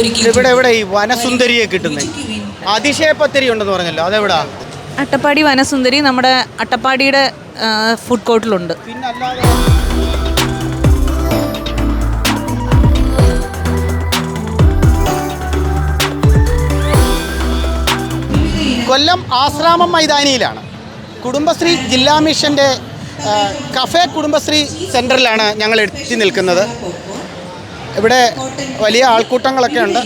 ഇവിടെ എവിടെ ഈ വനസുന്ദരിയെ കിട്ടുന്നത് അതിശയപ്പത്തിരി ഉണ്ടെന്ന് പറഞ്ഞല്ലോ. അതെവിടാ? അട്ടപ്പാടി വനസുന്ദരി നമ്മുടെ അട്ടപ്പാടിയുടെ ഫുഡ് കോർട്ടിലുണ്ട് കൊല്ലം ആശ്രാമം മൈതാനിയിലാണ്. കുടുംബശ്രീ ജില്ലാ മിഷന്റെ കഫേ കുടുംബശ്രീ സെന്ററിലാണ് ഞങ്ങൾ എത്തി നിൽക്കുന്നത്. ഇവിടെ വലിയ ആൾക്കൂട്ടങ്ങളൊക്കെ ഉണ്ട്.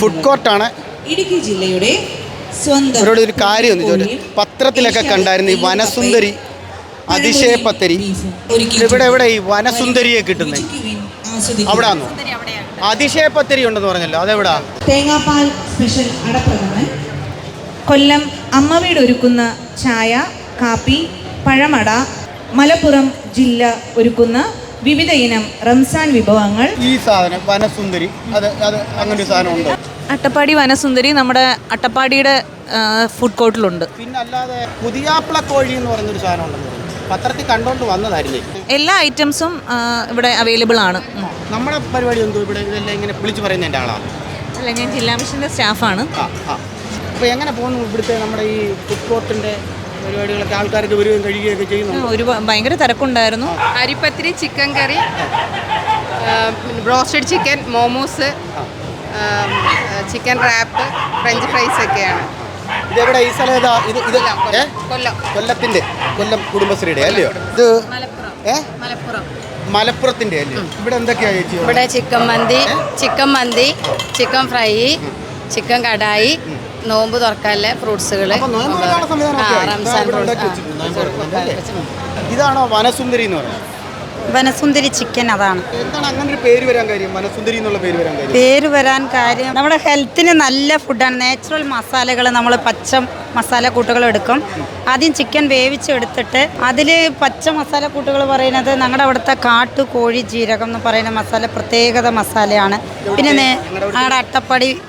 ഫുഡ് കോർട്ടാണ് ഇടുക്കി ജില്ലയുടെ അവരോട് ഒരു കാര്യം ഒന്ന് ചോദിച്ചു. പത്രത്തിലൊക്കെ കണ്ടായിരുന്നു ഈ വനസുന്ദരി അതിശയ പത്തരി ഇവിടെ എവിടെ ഈ വനസുന്ദരിയെ കിട്ടുന്നത് അവിടാന്നോ? അതിശയ പത്തരി ഉണ്ടെന്ന് പറഞ്ഞല്ലോ. അതെവിടാ? തേങ്ങാപ്പാൽ സ്പെഷ്യൽ അടപ്രഥമൻ. കൊല്ലം അമ്മ വീട് ഒരുക്കുന്ന ചായ കാപ്പി പഴമട. മലപ്പുറം ജില്ല ഒരുക്കുന്ന വിവിധ ഇനം റംസാൻ വിഭവങ്ങൾ. ഈ സാധനം വനസുന്ദരി അത് അത് അങ്ങനെ ഒരു സാധനം ഉണ്ട്. അട്ടപ്പാടി വനസുന്ദരി നമ്മുടെ അട്ടപ്പാടിയുടെ ഫുഡ് കോർട്ടിലുണ്ട് പിന്നെ അല്ലാതെ പുതിയാപ്പിള കോഴി എന്ന് പറയുന്നൊരു സാധനം ഉണ്ടെന്ന് പത്രത്തിൽ കണ്ടോണ്ട് വന്നതായിരുന്നു. എല്ലാ ഐറ്റംസും ഇവിടെ അവൈലബിൾ ആണ്. നമ്മുടെ പരിപാടി എന്തോ ഇവിടെ ഇതെല്ലാം ഇങ്ങനെ വിളിച്ചു പറയുന്ന എന്റെ ആളാണ് അല്ല ഞാൻ ജില്ലാ മിഷന്റെ സ്റ്റാഫാണ് ആ ആ. അപ്പോൾ എങ്ങനെ പോകുന്നു ഇവിടുത്തെ നമ്മുടെ ഈ ഫുഡ് കോർട്ടിന്റെ പരിപാടികളൊക്കെ ആൾക്കാർക്ക് വരികയും കഴിയുകയൊക്കെ ചെയ്യുന്നു. ഒരു ഭയങ്കര തിരക്കുണ്ടായിരുന്നു. അരിപ്പത്തിരി chicken curry broasted chicken momos chicken wrap French fries ഒക്കെയാണ്. ഇതെവിടെ ഈ സ്ഥലം? ഏതാ ഇത് ഇത് കൊല്ലം. കൊല്ലത്തിന്റെ കൊല്ലം കുടുംബശ്രീയുടെ അല്ലയോ? ഇത് മലപ്പുറം ഏ? മലപ്പുറം. മലപ്പുറത്തിന്റെ അല്ലയോ? ഇവിടെ എന്തൊക്കെയാ ചേച്ചി? ഇവിടെ chicken mandi chicken mandi chicken fry chicken kadai നോമ്പ് ഫ്രൂട്ട്സുകൾ തുറക്കാനുള്ള. റംസാൻ അല്ലേ? ഇതാണോ വനസുന്ദരി എന്ന് പറയുന്നത്? വനസുന്ദരി ചിക്കൻ അതാണ്. എന്താണ് അങ്ങനെ ഒരു പേര് വരാൻ കാര്യം? വനസുന്ദരി എന്നുള്ള പേര് വരാൻ കാര്യം? പേര് വരാൻ കാര്യം നമ്മുടെ ഹെൽത്തിന് നല്ല ഫുഡാണ്. നാച്ചുറൽ മസാലകൾ നമ്മൾ പച്ച മസാല കൂട്ടുകൾ എടുക്കും. ആദ്യം ചിക്കൻ വേവിച്ചെടുത്തിട്ട് അതിൽ പച്ച മസാല കൂട്ടുകൾ പറയുന്നത് ഞങ്ങളുടെ അവിടുത്തെ കാട്ടു കോഴി ജീരകം എന്ന് പറയുന്ന മസാല പ്രത്യേകത മസാലയാണ്. പിന്നെ നേ- ഞങ്ങളുടെ അട്ടപ്പടി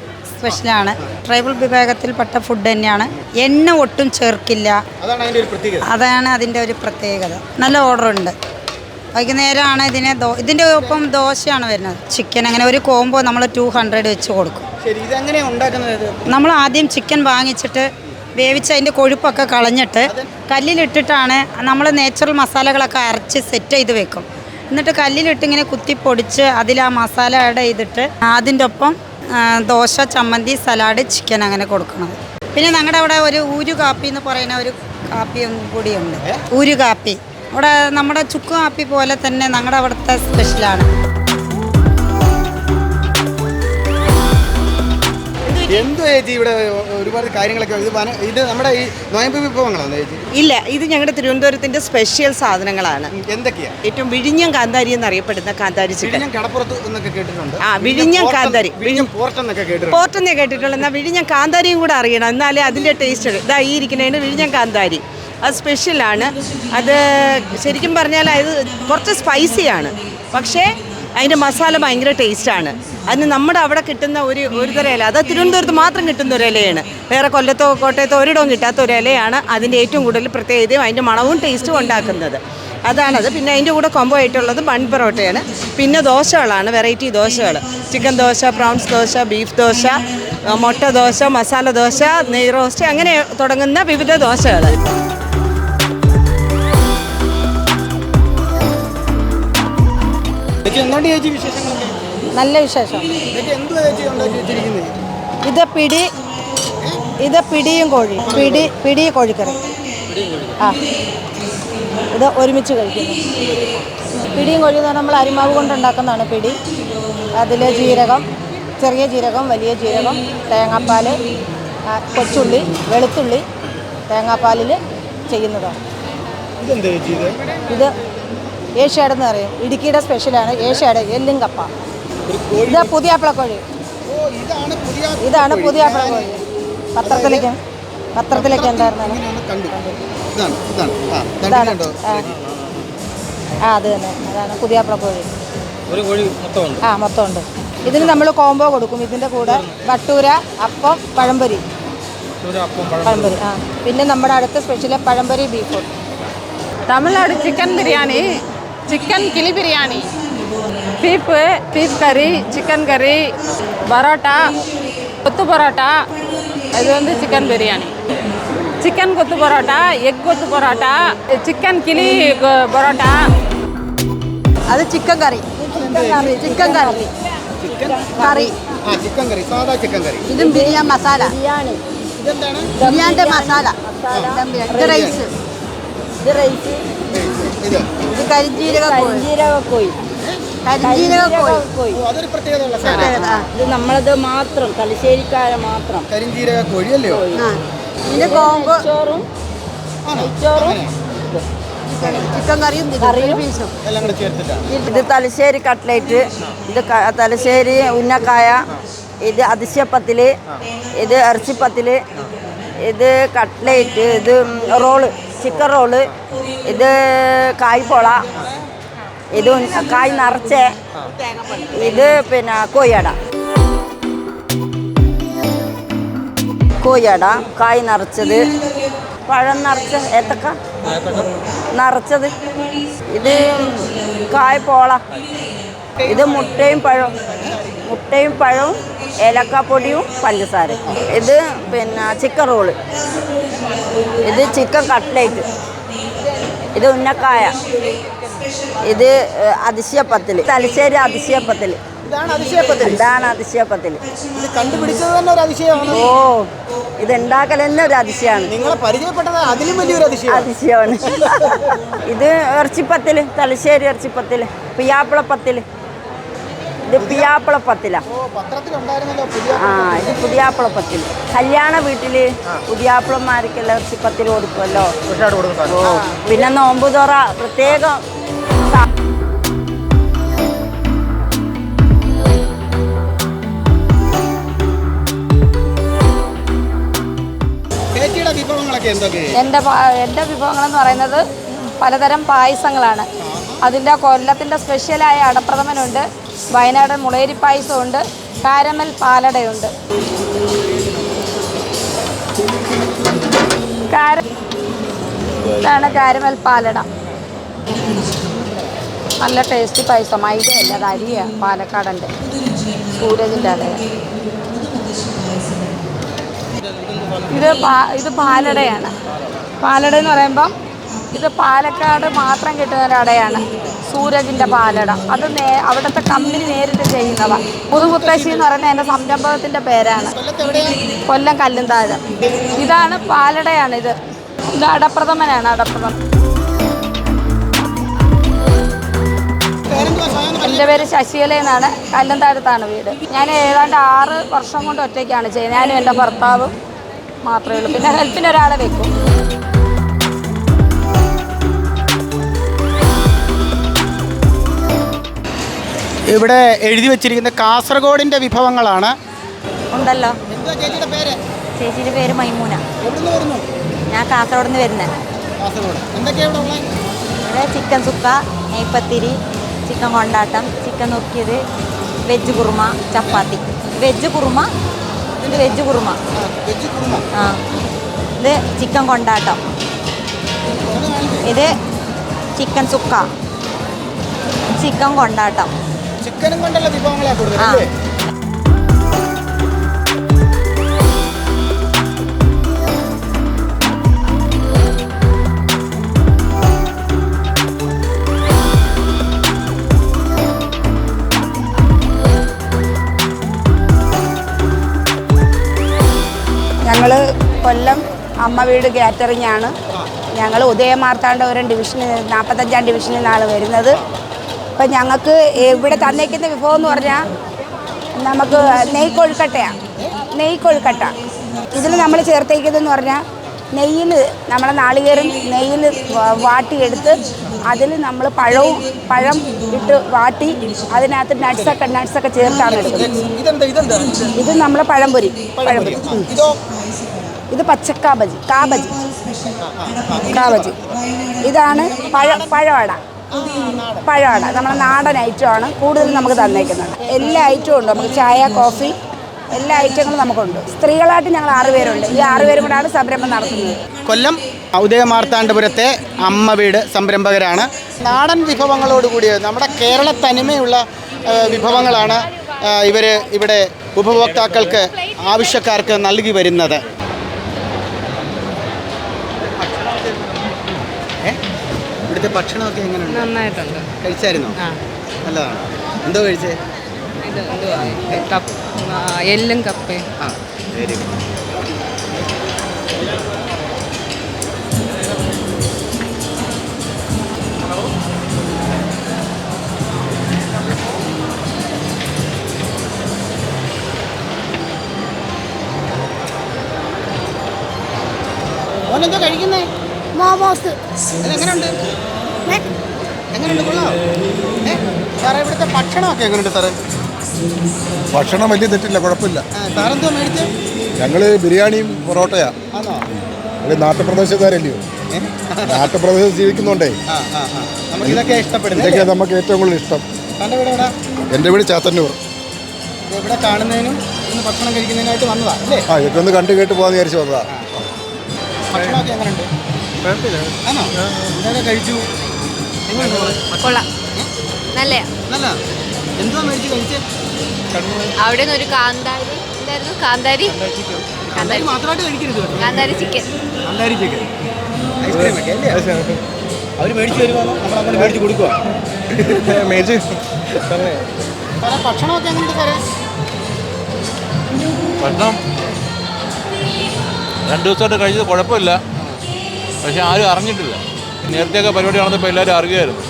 സ്പെഷ്യലാണ്. ട്രൈബൽ വിഭാഗത്തിൽപ്പെട്ട ഫുഡ് തന്നെയാണ്. എണ്ണ ഒട്ടും ചേർക്കില്ല. അതാണ് അതിന്റെ ഒരു പ്രത്യേകത. നല്ല ഓർഡർ ഉണ്ട്. വൈകുന്നേരമാണ് ഇതിനെ ദോ ഇതിന്റെ ഒപ്പം ദോശയാണ് വരുന്നത്. ചിക്കൻ അങ്ങനെ ഒരു കോംബോ നമ്മൾ ടു ഹൺഡ്രഡ് വെച്ച് കൊടുക്കും? നമ്മൾ ആദ്യം ചിക്കൻ വാങ്ങിച്ചിട്ട് വേവിച്ച് അതിന്റെ കൊഴുപ്പൊക്കെ കളഞ്ഞിട്ട് കല്ലിലിട്ടിട്ടാണ് നമ്മൾ നേച്ചുറൽ മസാലകളൊക്കെ അരച്ച് സെറ്റ് ചെയ്ത് വെക്കും. എന്നിട്ട് കല്ലിലിട്ട് ഇങ്ങനെ കുത്തി പൊടിച്ച് അതിൽ ആ മസാല ആഡ് ചെയ്തിട്ട് അതിന്റെ ഒപ്പം ദോശ ചമ്മന്തി സലാഡ് ചിക്കൻ അങ്ങനെ കൊടുക്കണം പിന്നെ ഞങ്ങളുടെ അവിടെ ഒരു ഊരു കാപ്പി എന്ന് പറയുന്ന ഒരു കാപ്പിയും കൂടിയുണ്ട്. ഊരു കാപ്പി. അവിടെ നമ്മുടെ ചുക്ക് കാപ്പി പോലെ തന്നെ ഞങ്ങളുടെ അവിടുത്തെ സ്പെഷ്യലാണ് എന്തോ ചേച്ചി ഇവിടെ ഒരുപാട് കാര്യങ്ങളൊക്കെ? ഇത് വന ഇത് നമ്മുടെ ഈ നോയമ്പ് വിഭവങ്ങളാണ് ചേച്ചി? ഇല്ല ഇത് ഞങ്ങളുടെ തിരുവനന്തപുരത്തിന്റെ സ്പെഷ്യൽ സാധനങ്ങളാണ്. എന്തൊക്കെയാ? ഏറ്റവും വിഴിഞ്ഞം കാന്താരി എന്നറിയപ്പെടുന്ന കാന്താരി ചിക്കൻ. വിഴിഞ്ഞം കടപ്പുറത്ത് എന്നൊക്കെ കേട്ടിട്ടുണ്ട്. ആ, വിഴിഞ്ഞം കാന്താരി. വിഴിഞ്ഞം പോർട്ട് എന്നൊക്കെ കേട്ടിട്ടുണ്ട്. പോർട്ടെന്നേ കേട്ടിട്ടുള്ളൂ. എന്നാൽ വിഴിഞ്ഞം കാന്താരിയും കൂടെ അറിയണം. എന്നാലേ അതിന്റെ ടേസ്റ്റ് ഇതാ ഈ ഇരിക്കുന്നതിന് വിഴിഞ്ഞം കാന്താരി. അത് സ്പെഷ്യലാണ് അത് ശരിക്കും പറഞ്ഞാൽ അത് കുറച്ച് സ്പൈസിയാണ് പക്ഷേ അതിന്റെ മസാല ഭയങ്കര ടേസ്റ്റാണ്. അതിന് നമ്മുടെ അവിടെ കിട്ടുന്ന ഒരു ഒരു തരം ഇല അത് തിരുവനന്തപുരത്ത് മാത്രം കിട്ടുന്ന ഒരു ഇലയാണ്. വേറെ കൊല്ലത്തോ കോട്ടയത്തോ ഒരിടവും കിട്ടാത്ത ഒരു ഇലയാണ് അതിന്റെ ഏറ്റവും കൂടുതൽ പ്രത്യേകതയും അതിന്റെ മണവും ടേസ്റ്റും ഉണ്ടാക്കുന്നത്. അതാണത് പിന്നെ അതിന്റെ കൂടെ കൊമ്പോ ആയിട്ടുള്ളത് ബൺ പൊറോട്ടയാണ്. പിന്നെ ദോശകളാണ് variety ദോശകൾ chicken dosa prawns dosa beef dosa മുട്ട ദോശ മസാല ദോശ നെയ് റോസ്റ്റ് അങ്ങനെ തുടങ്ങുന്ന വിവിധ ദോശകൾ എന്തുകൊണ്ട് ചേച്ചി വിശേഷങ്ങളൊക്കെ? നല്ല വിശേഷം. ചേച്ചി എന്തുവാ ചേച്ചി ഉണ്ടാക്കി വെച്ചിരിക്കുന്നത് ഇത് പിടി ഇത് പിടിയും കോഴി പിടി പിടി കോഴിക്കറി. ആ ഇത് ഒരുമിച്ച് കഴിക്കുന്നു. പിടിയും കോഴി എന്ന് പറഞ്ഞാൽ നമ്മൾ അരിമാവ് കൊണ്ടുണ്ടാക്കുന്നതാണ് പിടി. അതിൽ ജീരകം ചെറിയ ജീരകം വലിയ ജീരകം തേങ്ങാപ്പാൽ കൊച്ചുള്ളി വെളുത്തുള്ളി തേങ്ങാപ്പാലിൽ ചെയ്യുന്നതാണ്. ഇത് ഏഷ്യാഡ് എന്ന് പറയും. ഇടുക്കിയുടെ സ്പെഷ്യലാണ് ഏഷ്യാഡ് എല്ലും കപ്പ ഇതാ പുതിയ അപ്പളക്കോഴി ഓ ഇതാണ് പുതിയ അപ്പളക്കോഴി പത്രത്തിലേക്ക് പത്രത്തിലേക്ക് എന്തായിരുന്നു? ഇതാണ് ഇതാണ്. ആ കണ്ടോ ആ. ആ. അത് തന്നെ. അതാണ് പുതിയ അപ്പളക്കോഴി ആ മൊത്തം ഉണ്ട് മൊത്തമുണ്ട്. ഇതിന് നമ്മൾ കോംബോ കൊടുക്കും. ഇതിന്റെ കൂടെ വട്ടൂര അപ്പം പഴംപൊരി. പഴംപൊരി. ആ. പിന്നെ നമ്മുടെ അടുത്ത സ്പെഷ്യൽ പഴംപൊരി beef Tamil Nadu chicken biryani chicken കിളി ബിരിയാണി பீஃபு பீஃப் கறி சிக்கன் கறி பரோட்டா கொத்து பரோட்டா இது வந்து சிக்கன் பிரியாணி சிக்கன் கொத்து பரோட்டா எக் கொத்து பரோட்டா சிக்கன் கிளி கொ- பரோட்டா അത് ചിക്കൻ കറി ചിക്കൻ കറി ചിക്കൻ കറി കറി ആ ചിക്കൻ കറി സാധാ ചിക്കൻ കറി ഇതും ബിരിയാണി മസാല ബിരിയാണി ഇതെന്താണ് ബിരിയാണിന്റെ മസാല ഇത് റൈസ് ഇത് റൈസ് ഇത് ഇത് കരിഞ്ജീരക കരിഞ്ജീരക കോഴി. കരിഞ്ജീരക കോഴി. ഓ, അതൊരു പ്രത്യേകതയുള്ള സാധനം. ഇത് നമ്മളത് മാത്രം തലശ്ശേരിക്കാരെ മാത്രം. കരിഞ്ചീരക പിന്നെ കോങ്കോ ചോറും ആണോ? ചോറും അങ്ങനെ. ചിക്കൻ കറിയും കറിയും. ഇത് തലശ്ശേരി കട്ട്ലേറ്റ് ഇത് തലശ്ശേരി ഉന്നക്കായ ഇത് അതിശപ്പത്തിൽ ഇത് ഇറച്ചിപ്പത്തിൽ ഇത് കട്ട്ലേറ്റ് ഇത് റോൾ. ചിക്കൻ റോൾ ഇത് കായ്പോള ഇത് കായ് നിറച്ച ഇത് പിന്നെ കോയട കോയട കായ് നിറച്ചത്. പഴം നിറച്ച ഏത്തക്ക നിറച്ചത്. ഇത് കായ്പോള ഇത് മുട്ടയും പഴവും മുട്ടയും പഴവും ഏലക്കാപ്പൊടിയും പഞ്ചസാര ഇത് പിന്നെ ചിക്കൻ റോൾ ഇത് ചിക്കൻ കട്ട്ലേറ്റ് ഇത് ഉന്നക്കായ. ഇത് അതിശയപ്പത്തിൽ. തലശ്ശേരി അതിശയപ്പത്തിൽ. ഇതാണ് അതിശയപ്പത്തിൽ. ഇത് കണ്ടുപിടിച്ചത് തന്നെ ഒരു അതിശയമാണ്. ഓ ഇത് ഉണ്ടാക്കൽ തന്നെ ഒരു അതിശയമാണ്. നിങ്ങളെ പരിചയപ്പെട്ടത് അതിലും വലിയൊരു അതിശയം അതിശയമാണ്. ഇത് ഇറച്ചിപ്പത്തിൽ തലശ്ശേരി ഇറച്ചിപ്പത്തിൽ പിയാപ്പിളപ്പത്തിൽ ഇത് പിയാപ്പിളപ്പത്തില ഓ പത്രത്തിലുണ്ടായിരുന്നല്ലോ പുതിയ ആ ഇത് പുതിയാപ്പിളപ്പത്തിൽ കല്യാണ വീട്ടിൽ പുതിയാപ്പിളന്മാർക്കെല്ലാം ഇറച്ചിപ്പത്തിൽ കൊടുക്കുമല്ലോ ഓ പിന്നെ നോമ്പ് തുറ പ്രത്യേകം എന്റെ എന്റെ വിഭവങ്ങളൊക്കെ എന്തൊക്കെ? എന്റെ പാ- എന്റെ പറയുന്നത് പലതരം പായസങ്ങളാണ്. അതിന്റെ കൊല്ലത്തിന്റെ സ്പെഷ്യലായ അടപ്രഥമനുണ്ട്. വയനാടൻ മുളേരി പായസമുണ്ട് കാരമൽ പാലടയുണ്ട്. ഇതാണ് കാരമൽ പാലട. നല്ല ടേസ്റ്റി പായസം. മൈദയല്ല അത് അരിയാണ് പാലക്കാടന്റെ. സൂരജിന്റെ അതെ ഇത് പാ- ഇത് പാലടയാണ്. പാലട എന്ന് പറയുമ്പം ഇത് പാലക്കാട് മാത്രം കിട്ടുന്ന ഒരു അടയാണ്. സൂരജിന്റെ പാലട. അത് നേ അവിടുത്തെ കമ്പനി നേരിട്ട് ചെയ്യുന്നതാണ് പുതുമുത്തശ്ശി എന്ന് പറയുന്ന എന്റെ സംരംഭകത്തിന്റെ പേരാണ്. കൊല്ലം കല്ലുംതാഴം. ഇതാണ് പാലടയാണ് ഇത് ഇത് അടപ്രഥമനാണ് അടപ്രഥമൻ. എന്റെ പേര് ശശികല എന്നാണ്. കല്ലന്താഴത്താണ് വീട്. ഞാൻ ഏതാണ്ട് ആറ് വർഷം കൊണ്ട് ഒറ്റയ്ക്കാണ് ചെയ്യുന്നത്. ഞാനും എന്റെ ഭർത്താവും മാത്രമേ ഉള്ളൂ. പിന്നെ ഹെൽപ്പിന് ഒരാളെ വെക്കും. ഇവിടെ എഴുതി വെച്ചിരിക്കുന്ന കാസർഗോഡിന്റെ വിഭവങ്ങളാണ്. ഉണ്ടല്ലോ. ചേച്ചിയുടെ പേര്? ചേച്ചിയുടെ പേര് മൈമൂന. ഞാൻ കാസർഗോഡ്. നിന്ന് വരുന്നത് ഇവിടെ ചിക്കൻ സുക്ക നെയ്പത്തിരി ചിക്കൻ കൊണ്ടാട്ടം ചിക്കൻ നുറുക്കിയത് വെജ് കുറുമ ചപ്പാത്തി. വെജ് കുറുമ? ഇത് വെജ് കുറുമ. ആ ഇത് ചിക്കൻ കൊണ്ടാട്ടം. ഇത് ചിക്കൻ സുക്ക. ചിക്കൻ കൊണ്ടാട്ടം. ചിക്കനും കൊണ്ടുള്ള വിഭവങ്ങളാണ് ആ. അല്ലേ? ഞങ്ങൾ കൊല്ലം അമ്മ വീട് കാറ്ററിംഗ് ആണ് ഞങ്ങൾ ഉദയമാർത്താണ്ഡപുരം ഡിവിഷനിൽ നാൽപ്പത്തഞ്ചാം ഡിവിഷനിൽ നിന്നാണ് വരുന്നത്. അപ്പം ഞങ്ങൾക്ക് ഇവിടെ തന്നേക്കുന്ന വിഭവം എന്ന് പറഞ്ഞാൽ നമുക്ക് നെയ് കൊഴുക്കട്ടയാണ് നെയ് കൊഴുക്കട്ട ഇതിൽ നമ്മൾ ചേർത്തേക്കുന്നതെന്ന് പറഞ്ഞാൽ നെയ്യിൽ നമ്മളെ നാളികേരം നെയ്യിൽ വാട്ടിയെടുത്ത് അതിൽ നമ്മൾ പഴവും പഴം ഇട്ട് വാട്ടി അതിനകത്ത് നട്ട്സൊക്കെ നട്ട്സൊക്കെ ചേർത്താണ് എടുക്കുന്നത് ഇത് നമ്മളെ പഴംപൊരി പഴംപൊരി. ഇതോ? ഇത് പച്ചക്കാബജി കാബജി കാബജി ഇതാണ് പഴ പഴവട. പഴവട നമ്മുടെ നാടൻ ഐറ്റമാണ് കൂടുതൽ നമുക്ക് തന്നേക്കുന്നത്. എല്ലാ ഐറ്റവും ഉണ്ട്. നമുക്ക് ചായ കോഫി എല്ലാ ഐറ്റങ്ങളും നമുക്കുണ്ട്. സ്ത്രീകളായിട്ട് ഞങ്ങൾ ആറുപേരുണ്ട് ഈ ആറുപേരും കൂടാണ് സംരംഭം നടത്തുന്നത്. കൊല്ലം ഉദയമാർത്താണ്ഡപുരത്തെ അമ്മ വീട് സംരംഭകരാണ്. നാടൻ വിഭവങ്ങളോട് കൂടിയ നമ്മുടെ കേരള തനിമയുള്ള വിഭവങ്ങളാണ് ഇവർ ഇവിടെ ഉപഭോക്താക്കൾക്ക് ആവശ്യക്കാർക്ക് നൽകി വരുന്നത്. ഇവിടുത്തെ ഭക്ഷണമൊക്കെ എങ്ങനെയുണ്ട്? നന്നായിട്ടുണ്ട്. കഴിച്ചായിരുന്നോ? നല്ലതാണ്. എന്തോ കഴിച്ചേ? ഇത് എന്തുവാ? കപ്പ് എല്ലും കപ്പയും ആ വെരി ഗുഡ് ഓനെന്തോ കഴിക്കുന്നേ? മോമോസ്. എങ്ങനെയുണ്ട്? എങ്ങനെയുണ്ട് കൊള്ളാം ഏ? സാറേ ഇവിടുത്തെ ഭക്ഷണമൊക്കെ എങ്ങനെയുണ്ട് സാറേ? ഭക്ഷണം വലിയ തെറ്റില്ല കുഴപ്പമില്ല. സാറെന്തോ മേടിച്ചേ? ഞങ്ങൾ ബിരിയാണിയും പൊറോട്ടയാ. ആണോ? ഇവിടെ നാട്ടുപ്രദേശക്കാരല്ലയോ? നാട്ടുപ്രദേശത്ത് ജീവിക്കുന്നുണ്ടേ. ഇതൊക്കെ ഇഷ്ടപ്പെടുന്നു ഇതൊക്കെ നമുക്ക് ഏറ്റവും കൂടുതൽ ഇഷ്ടം. എന്റെ വീട് എന്റെ വീട് ചാത്തന്നൂർ. ഇവിടെ കാണുന്നതിനും ഭക്ഷണം കഴിക്കുന്നതിനായിട്ട് വന്നതാ അല്ലേ? ആ ഇതൊക്കെ ഒന്ന് കണ്ടു കേട്ട് പോകാന്ന് വിചാരിച്ചു വന്നതാ. ഭക്ഷണമൊക്കെ എങ്ങനെയുണ്ട്? ആണോ? ഇതൊക്കെ കഴിച്ചു. കൊള്ളാം. നല്ല നല്ല എന്തുവാ മേടിച്ച് കഴിച്ചേ? അവിടെ നിന്ന് ഒരു കാന്താരി എന്തായിരുന്നു കാന്താരി? കാന്താരി. മാത്രമായിട്ട് കഴിക്കരുത് കാന്താരി ചിക്കൻ. കാന്താരി ചിക്കൻ. ഐസ്ക്രീം ഒക്കെ അല്ലേ? അവർ മേടിച്ച് നമ്മൾ മേടിച്ച് കൊടുക്കുക മേടിച്ച് സാറേ ഭക്ഷണമൊക്കെ എങ്ങനെയുണ്ട് സാറേ ഭക്ഷണം രണ്ട് ദിവസമായിട്ട് കഴിച്ചത് കുഴപ്പമില്ല. പക്ഷെ ആരും അറിഞ്ഞിട്ടില്ല. നേരത്തെയൊക്കെ പരിപാടി നടന്നപ്പോൾ എല്ലാവരും അറിയുമായിരുന്നു.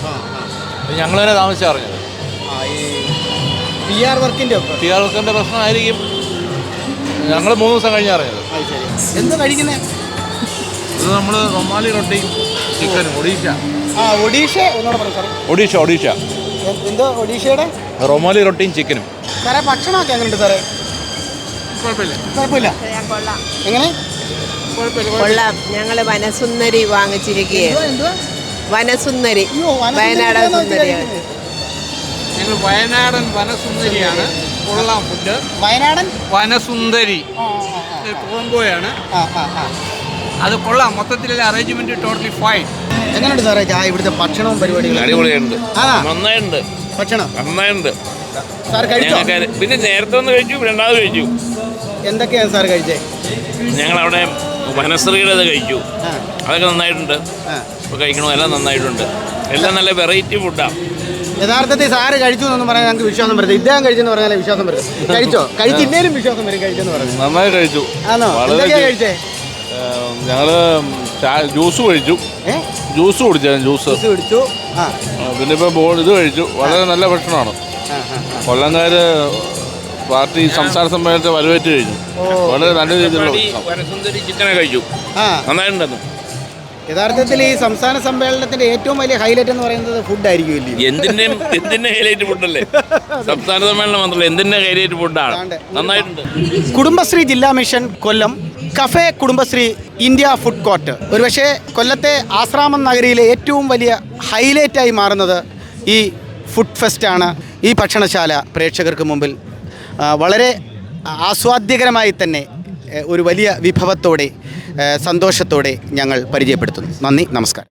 ഞങ്ങൾ തന്നെ താമസിച്ചറിഞ്ഞത്. ആ ഈ പി ആർ വർക്കിന്റെ ഒക്കെ? ആർ വർക്കിന്റെ പ്രശ്നമായിരിക്കും. ഞങ്ങൾ മൂന്ന് ദിവസം കഴിഞ്ഞ് അറിഞ്ഞത്. എന്താ ശരി. എന്തോ കഴിക്കുന്നേ? ഇത് നമ്മൾ റൊമാലി റൊട്ടി ചിക്കൻ ഒഡീഷ. ആ ഒഡീഷ ഒഡീഷ ഒഡീഷ. എന്തോ ഒഡീഷയുടെ? റൊമാലി റൊട്ടിയും ചിക്കനും. സാറേ ഭക്ഷണമൊക്കെ എങ്ങനെയുണ്ട് സാറേ? കുഴപ്പമില്ല. കുഴപ്പമില്ല. എങ്ങനെ? കൊള്ളാം. ഞങ്ങൾ വനസുന്ദരി വാങ്ങിച്ചിരിക്കുകയാണ്. വനസുന്ദരി. വയനാടൻ സുന്ദരിയാണ്. ഞങ്ങൾ വയനാടൻ വനസുന്ദരിയാണ്. കൊള്ളാം ഫുഡ്. വയനാടൻ? വനസുന്ദരി. കോംബോയാണ്. ആ, ആ, ആ. അത് കൊള്ളാം. മൊത്തത്തിലുള്ള അറേഞ്ച്മെന്റ് ടോട്ടലി ഫൈൻ എങ്ങനെയുണ്ട് സാറേ? ചായ ഇവിടുത്തെ ഭക്ഷണവും പരിപാടികളും? അടിപൊളിയുണ്ട്. നന്നായിട്ടുണ്ട് ഭക്ഷണം? നന്നായിട്ടുണ്ട് സാർ കഴിച്ചു? പിന്നെ നേരത്തെ ഒന്ന് കഴിച്ചു രണ്ടാമത് കഴിച്ചു. എന്തൊക്കെയാണ് സാർ കഴിച്ചേ? ഞങ്ങൾ അവിടെ വനശ്രീയുടെ അത് കഴിച്ചു അതൊക്കെ നന്നായിട്ടുണ്ട്. ഇപ്പോൾ കഴിക്കണോ എല്ലാം നന്നായിട്ടുണ്ട്. എല്ലാം നല്ല വെറൈറ്റി ഫുഡാണ് യഥാർത്ഥത്തിൽ സാറ് കഴിച്ചു എന്നൊന്നും പറഞ്ഞാൽ ഞങ്ങൾക്ക് വിശ്വാസം വരത്തില്ല. ഇദ്ദേഹം കഴിച്ചെന്ന് പറഞ്ഞാൽ വിശ്വാസം വരും കഴിച്ചോ? കഴിച്ചില്ലേലും വിശ്വാസം വരും കഴിച്ചെന്ന് പറഞ്ഞു നന്നായി കഴിച്ചു. ആണോ? കഴിച്ചേ. ഞങ്ങൾ ജ്യൂസ് കഴിച്ചു. ജ്യൂസ് കുടിച്ചായിരുന്നു ജ്യൂസ്. കുടിച്ചു. പിന്നെ ഇപ്പോൾ ബോൾ ഇത് കഴിച്ചു. വളരെ നല്ല ഭക്ഷണമാണ്. കൊല്ലംകാർ പാർട്ടി സംസ്ഥാന സമ്മേളനത്തെ വരവേറ്റ് കഴിഞ്ഞു. വളരെ നല്ല രീതിയിലുള്ള കഴിച്ചു. നന്നായിട്ടുണ്ടെന്ന്. യഥാർത്ഥത്തിൽ ഈ സംസ്ഥാന സമ്മേളനത്തിന്റെ ഏറ്റവും വലിയ ഹൈലൈറ്റ് എന്ന് പറയുന്നത് ഫുഡ് ആയിരിക്കും ഇല്ലേ? എന്തിന്റെയും ഹൈലൈറ്റ് ഫുഡല്ലേ സംസ്ഥാന സമ്മേളനം മാത്രമല്ല എന്തിന്റെ ഹൈലൈറ്റ് ഫുഡാണ് നന്നായിട്ടുണ്ട്. കുടുംബശ്രീ ജില്ലാ mission Kollam cafe Kudumbashree India food court ഒരുപക്ഷെ കൊല്ലത്തെ ആശ്രാമം നഗരിയിലെ ഏറ്റവും വലിയ ഹൈലൈറ്റായി മാറുന്നത് ഈ ഫുഡ് ഫെസ്റ്റാണ് ഈ ഭക്ഷണശാല പ്രേക്ഷകർക്ക് മുമ്പിൽ വളരെ ആസ്വാദ്യകരമായി തന്നെ ഒരു വലിയ വിഭവത്തോടെ സന്തോഷത്തോടെ ഞങ്ങൾ പരിചയപ്പെടുത്തുന്നു. നന്ദി നമസ്കാരം.